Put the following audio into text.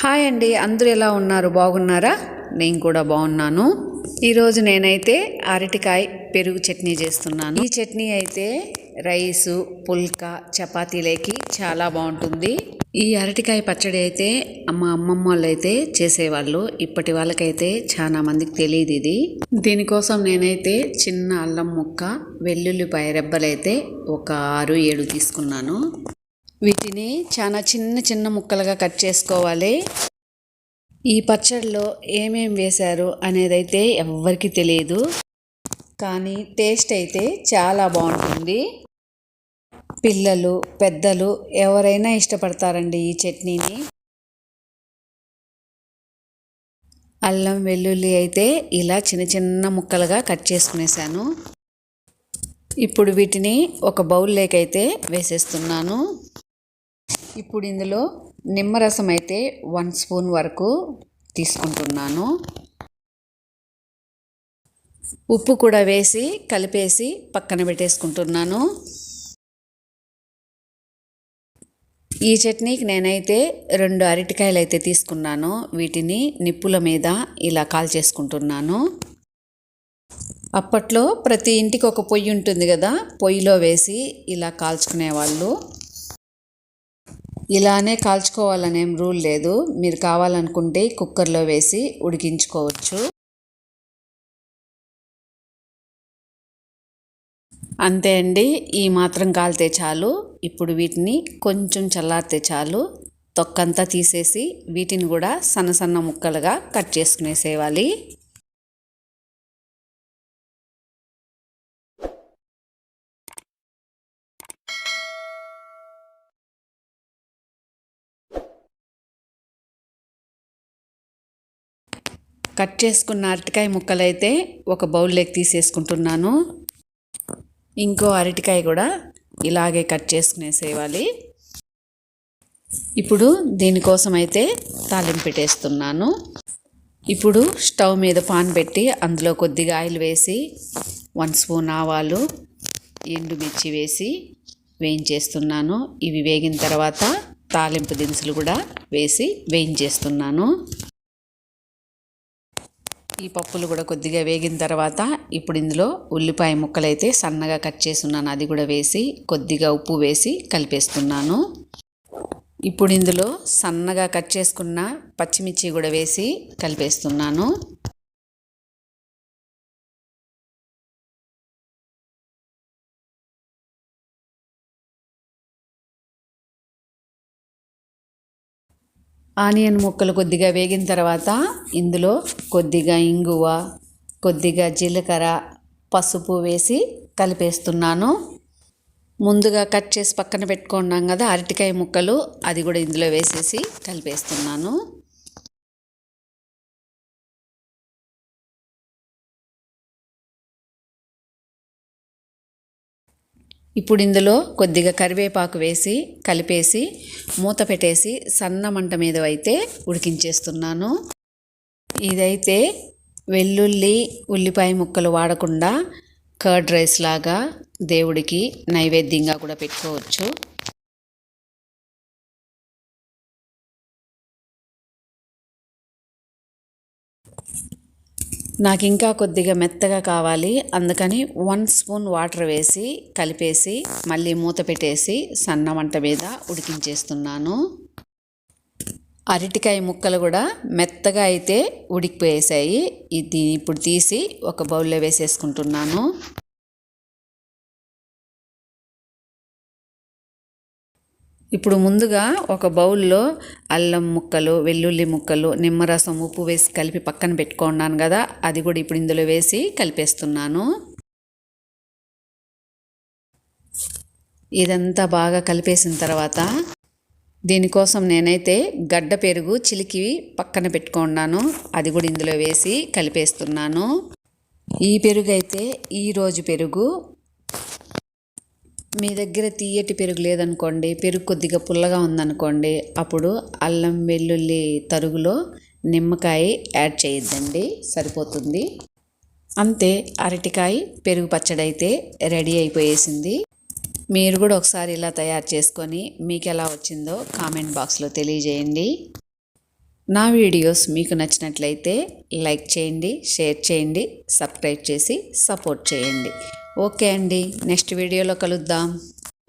Hi అండి అందరూ ఎలా ఉన్నారు? బాగున్నారా? నేను కూడా బాగున్నాను. ఈరోజు నేనైతే అరటికాయ పెరుగు చట్నీ చేస్తున్నాను. ఈ చట్నీ అయితే రైసు పుల్కా చపాతీలేకి చాలా బాగుంటుంది. ఈ అరటికాయ పచ్చడి అయితే మా అమ్మమ్మ వాళ్ళు అయితే చేసేవాళ్ళు. ఇప్పటి వాళ్ళకైతే చాలా మందికి తెలియదు ఇది. దీనికోసం నేనైతే చిన్న అల్లం ముక్క వెల్లుల్లిపాయ రెబ్బలైతే ఒక ఆరు ఏడు తీసుకున్నాను. వీటిని చాలా చిన్న చిన్న ముక్కలుగా కట్ చేసుకోవాలి. ఈ పచ్చడిలో ఏమేం వేశారు అనేదైతే ఎవ్వరికీ తెలియదు కానీ టేస్ట్ అయితే చాలా బాగుంటుంది. పిల్లలు పెద్దలు ఎవరైనా ఇష్టపడతారండి ఈ చట్నీని. అల్లం వెల్లుల్లి అయితే ఇలా చిన్న చిన్న ముక్కలుగా కట్ చేసుకునేసాను ఇప్పుడు వీటిని ఒక బౌల్లోకైతే వేసేస్తున్నాను. ఇప్పుడు ఇందులో నిమ్మరసం అయితే వన్ స్పూన్ వరకు తీసుకుంటున్నాను. ఉప్పు కూడా వేసి కలిపేసి పక్కన పెట్టేసుకుంటున్నాను. ఈ చట్నీకి నేనైతే రెండు అరటికాయలు అయితే తీసుకున్నాను. వీటిని నిప్పుల మీద ఇలా కాల్ చేసుకుంటున్నాను అప్పట్లో ప్రతి ఇంటికి ఒక పొయ్యి ఉంటుంది కదా పొయ్యిలో వేసి ఇలా కాల్చుకునేవాళ్ళు. ఇలానే కాల్చుకోవాలనేం రూల్ లేదు. మీరు కావాలనుకుంటే కుక్కర్లో వేసి ఉడికించుకోవచ్చు. అంతే అండి. ఈ మాత్రం కాలితే చాలు. ఇప్పుడు వీటిని కొంచెం చల్లారితే చాలు. తొక్కంతా తీసేసి వీటిని కూడా సన్న సన్న ముక్కలుగా కట్ చేసుకునేసేవాలి కట్ చేసుకున్న అరటికాయ ముక్కలైతే ఒక బౌల్లోకి తీసేసుకుంటున్నాను. ఇంకో అరటికాయ కూడా ఇలాగే కట్ చేసుకునేసేవాలి ఇప్పుడు దీనికోసం అయితే తాలింపు పెట్టేస్తున్నాను. ఇప్పుడు స్టవ్ మీద పాన్ పెట్టి అందులో కొద్దిగా ఆయిల్ వేసి వన్ స్పూన్ ఆవాలు ఎండుమిర్చి వేసి వేయించేస్తున్నాను. ఇవి వేగిన తర్వాత తాలింపు దినుసులు కూడా వేసి వేయించేస్తున్నాను. ఈ పప్పులు కూడా కొద్దిగా వేగిన తర్వాత ఇప్పుడు ఇందులో ఉల్లిపాయ ముక్కలైతే సన్నగా కట్ చేసి అది కూడా వేసి కొద్దిగా ఉప్పు వేసి కలిపేస్తున్నాను. ఇప్పుడు ఇందులో సన్నగా కట్ చేసుకున్న పచ్చిమిర్చి కూడా వేసి కలిపేస్తున్నాను. ఆనియన్ ముక్కలు కొద్దిగా వేగిన తర్వాత ఇందులో కొద్దిగా ఇంగువ కొద్దిగా జీలకర్ర పసుపు వేసి కలిపేస్తున్నాను. ముందుగా కట్ చేసి పక్కన పెట్టుకున్నాం కదా అరటికాయ ముక్కలు అది కూడా ఇందులో వేసేసి కలిపేస్తున్నాను. ఇప్పుడు ఇందులో కొద్దిగా కరివేపాకు వేసి కలిపేసి మూత పెట్టేసి సన్న మంట మీద అయితే ఉడికించేస్తున్నాను. ఇదైతే వెల్లుల్లి ఉల్లిపాయ ముక్కలు వాడకుండా కర్డ్ రైస్ లాగా దేవుడికి నైవేద్యంగా కూడా పెట్టుకోవచ్చు. నాకు ఇంకా కొద్దిగా మెత్తగా కావాలి. అందుకని వన్ స్పూన్ వాటర్ వేసి కలిపేసి మళ్ళీ మూత పెట్టేసి సన్న వంట మీద ఉడికించేస్తున్నాను. అరటికాయ ముక్కలు కూడా మెత్తగా అయితే ఉడికిపోయేసాయి. ఇది ఇప్పుడు తీసి ఒక బౌల్లో వేసేసుకుంటున్నాను. ఇప్పుడు ముందుగా ఒక బౌల్లో అల్లం ముక్కలు వెల్లుల్లి ముక్కలు నిమ్మరసం ఉప్పు వేసి కలిపి పక్కన పెట్టుకున్నాను కదా అది కూడా ఇప్పుడు ఇందులో వేసి కలిపేస్తున్నాను. ఇదంతా బాగా కలిపేసిన తర్వాత దీనికోసం నేనైతే గడ్డ పెరుగు చిలికి పక్కన పెట్టుకున్నాను అది కూడా ఇందులో వేసి కలిపేస్తున్నాను. ఈ పెరుగు అయితే ఈరోజు పెరుగు మీ దగ్గర తీయటి పెరుగు లేదనుకోండి పెరుగు కొద్దిగా పుల్లగా ఉందనుకోండి అప్పుడు అల్లం వెల్లుల్లి తరుగులో నిమ్మకాయ యాడ్ చేయొద్దండి సరిపోతుంది. అంతే అరటికాయ పెరుగు పచ్చడి అయితే రెడీ అయిపోయేసింది. మీరు కూడా ఒకసారి ఇలా తయారు చేసుకొని మీకు ఎలా వచ్చిందో కామెంట్ బాక్స్లో తెలియజేయండి. నా వీడియోస్ మీకు నచ్చినట్లయితే లైక్ చేయండి షేర్ చేయండి సబ్స్క్రైబ్ చేసి సపోర్ట్ చేయండి. ఓకే అండి. నెక్స్ట్ వీడియోలో కలుద్దాం.